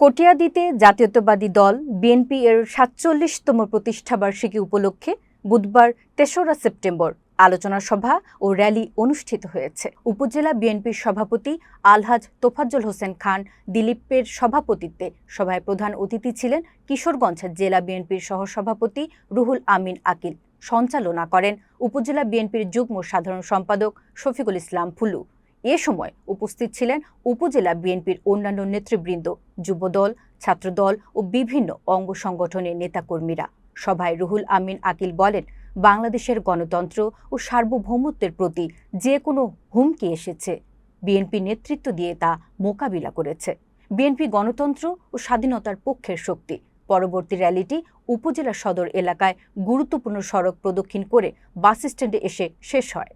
কটিয়াদিতে জাতীয়তাবাদী দল বিএনপি এর সাতচল্লিশতম প্রতিষ্ঠাবার্ষিকী উপলক্ষে বুধবার তেসরা সেপ্টেম্বর আলোচনা সভা ও র্যালি অনুষ্ঠিত হয়েছে। উপজেলা বিএনপির সভাপতি আলহাজ তোফাজ্জল হোসেন খান দিলীপের সভাপতিত্বে সভায় প্রধান অতিথি ছিলেন কিশোরগঞ্জ জেলা বিএনপির সহসভাপতি রুহুল আমিন আকিল। সঞ্চালনা করেন উপজেলা বিএনপির যুগ্ম সাধারণ সম্পাদক শফিকুল ইসলাম ফুলু। এ সময় উপস্থিত ছিলেন উপজেলা বিএনপির অন্যান্য নেতৃবৃন্দ, যুবদল, ছাত্রদল ও বিভিন্ন অঙ্গ সংগঠনের নেতাকর্মীরা। সভায় রুহুল আমিন আকিল বলেন, বাংলাদেশের গণতন্ত্র ও সার্বভৌমত্বের প্রতি যে কোনো হুমকি এসেছে। বিএনপি নেতৃত্ব দিয়ে তা মোকাবিলা করেছে। বিএনপি গণতন্ত্র ও স্বাধীনতার পক্ষের শক্তি। পরবর্তী র্যালিটি উপজেলা সদর এলাকায় গুরুত্বপূর্ণ সড়ক প্রদক্ষিণ করে বাস স্ট্যান্ডে এসে শেষ হয়।